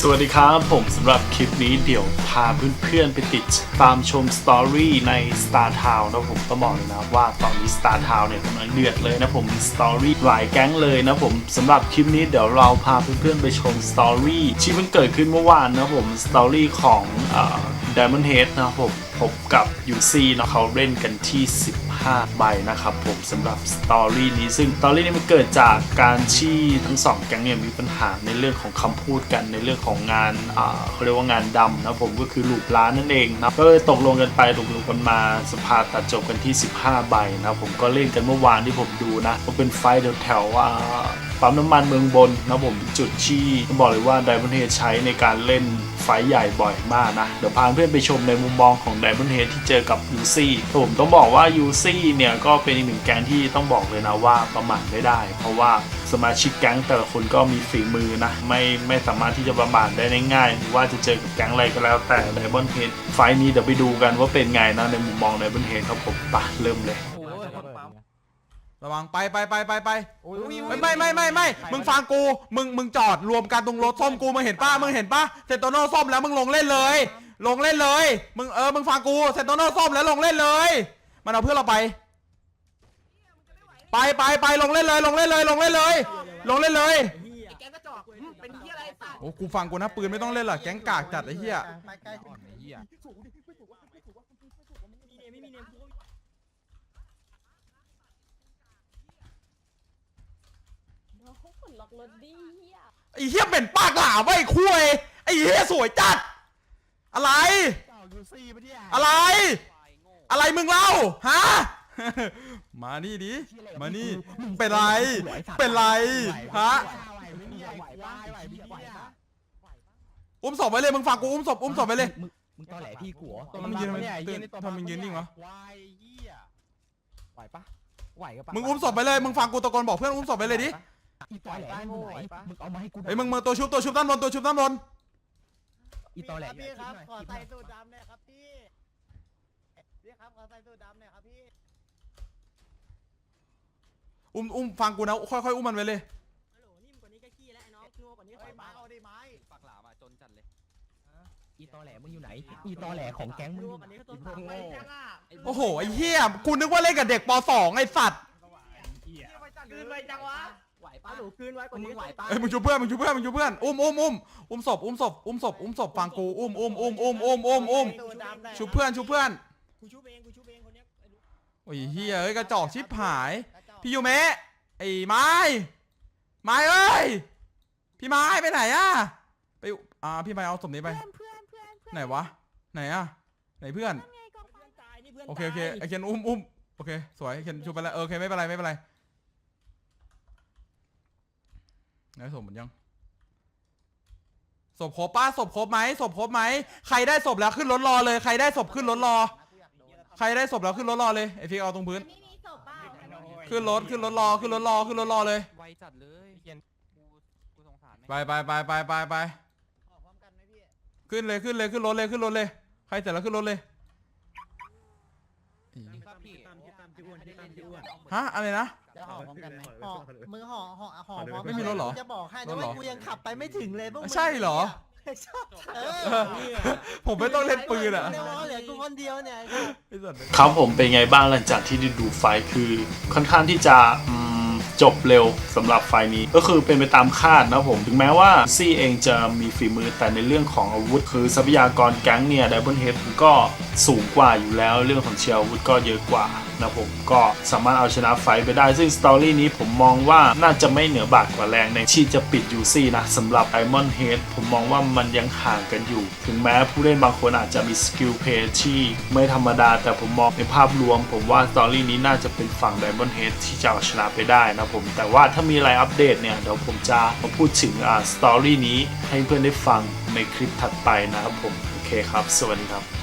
สวัสดีครับผมสำหรับคลิปนี้เดี๋ยวพาเพื่อนๆไปติดตามชมสตอรี่ใน Star Town นะผมก็บอกเลยนะว่าตอนนี้ Star Town เนี่ยกำลังเดือดเลยนะผมมีสตอรี่หลายแก๊งเลยนะผมสำหรับคลิปนี้เดี๋ยวเราพาเพื่อนๆไปชมสตอรี่ที่มันเกิดขึ้นเมื่อวานนะผมสตอรี่ของ Diamond Head นะผมพบกับยูซี่นะเขาเล่นกันที่ 15 ใบนะครับผมสำหรับสตอรี่นี้ ซึ่งสตอรี่นี้มันเกิดจากการที่ทั้งสองแก๊งเนี่ยมีปัญหาในเรื่องของคำพูดกันในเรื่องของงานเขาเรียกว่างานดำนะผมก็คือลูปร้านนั่นเองนะก็เลยตกลงกันไปตกลงกันมาสภาตัดจบกันที่ 15 ใบนะผมก็เล่นกันเมื่อวานที่ผมดูนะก็เป็นไฟท์แถวๆอ่า ปั๊มน้ำมันเมืองบนนะผมจุดที่บอกเลยว่าไดมอนเฮดใช้ในการเล่นไฟใหญ่บ่อยมากนะ เดี๋ยวพาเพื่อนไปชมในมุมมองของไดมอนเฮดที่เจอกับยูซี่ผมต้องบอกว่ายูซี่เนี่ยก็เป็นอีกหนึ่งแก๊งที่ต้องบอกเลยนะว่าประมาทไม่ได้ เพราะว่าสมาชิกแก๊งแต่ละคนก็มีฝีมือนะไม่ไม่สามารถที่จะประมาทได้ง่ายๆหรือว่าจะเจอกับแก๊งอะไรก็แล้วแต่ไดมอนเฮดไฟนี้เดี๋ยวไปดูกันว่าเป็นไงนะในมุมมองไดมอนเฮดครับผมไปะเริ่มเลย ระวังไปไปไปไปไปไม่ไม่ไม่ไม่ไม่มึงฟังกูมึงมึงจอดรวมกันตรงรถส้มกูมึงเห็นป้ามึงเห็นป้าเซนโตโน่ส้มแล้วมึงลงเล่นเลย ลงเล่นเลย มึงเออมึงฟังกูเซนโตโน่ส้มแล้วลงเล่นเลย มันเอาเพื่อนเราไป ไปไปไปลงเล่นเลย ลงเล่นเลย ลงเล่นเลย ลงเล่นเลยแกงกระจอกเป็นเฮียอะไรสัตว์โอ้กูฟังกูนะปืนไม่ต้องเล่นหรอกแก๊งกากจัดไอ้เหี้ยเขาขนล็อกรถดีเฮียไอ้เหี้ยเป็นปากหลาไว้ไอ้คุยไอ้เหี้ยสวยจัด อะไรอะไร อะไรมึงเล่าฮะ มานี่ดิมานี่เป็นไร เป็นไรฮะอุ้มศพไว้เลยมึงฝากกูอุ้มศพอุ้มศพไว้เลย มึงตอแหลพี่กูเหรอทำไมยืนตื่นทำไมยืนนิ่งวะไหวปะไหวก็ปะมึงอุ้มศพไปเลยมึงฟังกูตะโกนบอกเพื่อนอุ้มศพไปเลยดิ อีตอแหลมึงไหวมึงเอามาให้กูเฮ้ยมึงมึงตัวชุบตัวชุบด้านบนตัวชุบด้านบนอีตอแหลพี่ครับขอใส่สูทดำหน่อยครับพี่พี่ครับขอใส่สูทดำหน่อยครับพี่อุ้มอุ้มฟังกูนะค่อยๆอุ้มมันไปเลยฮัลโหลนิ่มกว่านี้ก็ขี้แล้วไอ้น้องนัวกว่านี้ไม้เอาดิไม้ปากหลามาจนจัดเลยอีตอแหลมึงอยู่ไหน อีตอแหลของแก๊งมึงนัอวยู่กว่าไหนนี้ก็ตัวสามไปจังอะโอ้โหไอ้เหี้ยกูนึกว่าเล่นกับเด็กป .2 ไอ้สัตว์คืนไปจังวะ ไหวปะหนูคืนไว้กว่านี้ไหวปะเอ้ยมึงชูเพื่อนมึงชูเพื่อนมึงชูเพื่อนอุ้มอุ้มอุ้มอุ้มศพอุ้มศพอุ้มศพอุ้มศพฟังกูอุ้มอุ้มอุ้มอุ้มอุ้มอุ้มอุ้มสูทดำหน่อยชูเพื่อนชูเพื่อนกูชูเองกูชูเองคนเนี้ยโอ้ยเหี้ยเอ้ยกระจอกชิบหาย พี่ยูเมะไอ้ไม้ไม้เอ้ยพี่ไม้ไปไหนอะไปอ่าพี่ไม้เอาศพนี้ไปเพื่อนเพื่อนเพื่อนไหนวะไหนอะไหนเพื่อนไงกองไฟตายนี่เพื่อนโอเคโอเคไอเคนอุ้มอุ้มโอเคสวยไอเคนชูไปแล้วเออโอเคไม่เป็นไรไม่เป็นไร ไหนศพหมดยังศพครบป้าศพครบไหมศพครบไหมใครได้ศพแล้วขึ้นรถรอเลยใครได้ศพขึ้นรถรอ ใครได้ศพแล้วขึ้นรถรอเลยไอฟิกเอาตรงพื้น ไม่มีศพเปล่าขึ้นรถขึ้นรถรอขึ้นรถรอขึ้นรถรอเลย ไวจัดเลยกูกูสงสารไปไปไปไปไปไปออกพร้อมกันไหมพี่ขึ้นเลยขึ้นเลยขึ้นรถเลยขึ้นรถเลย ใครเสร็จแล้วขึ้นรถเลยอีครับพี่ ฮะอะไรนะ จะห่อพร้อมกันไหมห่อมือห่อห่อห่อพร้อมไม่มีรถเหรอจะบอกให้รนะถเหรว่าอกูยังขับไปไม่ถึงเลยพวกมึงใช่เหรอ ใช่เอเอออผมไม่ต้องเล่นปืนอะ เดี๋ยวเหลือกูคนเดียวเนี่ยไอ้สัตว์ครับผมเป็นไงบ้างหลังจากที่ได้ดูไฟล์คือค่อนข้างที่จะอืม จบเร็วสำหรับไฟล์นี้ ก็คือเป็นไปตามคาดนะผมถึงแม้ว่าซี่เองจะมีฝีมือแต่ในเรื่องของอาวุธ คือทรัพยากรแก๊งเนี่ยไดบอนเฮดก็สูงกว่าอยู่แล้ว เรื่องของเชียร์อาวุธก็เยอะกว่านะผมก็สามารถเอาชนะไฟไปได้ ซึ่งสตอรี่นี้ผมมองว่าน่าจะไม่เหนือบาดกว่าแรงในที่จะปิดยูซี่นะสำหรับไอมอนเฮดผมมองว่ามันยังห่างกันอยู่ ถึงแม้ผู้เล่นบางคนอาจจะมีสกิลเพย์ที่ไม่ธรรมดา แต่ผมมองในภาพรวม ผมว่าสตอรี่นี้น่าจะเป็นฝั่งไดมอนเฮดที่จะเอาชนะไปได้นะผม แต่ว่าถ้ามีอะไรอัปเดตเนี่ยเดี๋ยวผมจะมาพูดถึงอ่าสตอรี่นี้ให้เพื่อนได้ฟังในคลิปถัดไปนะครับผม โอเคครับ สวัสดีครับ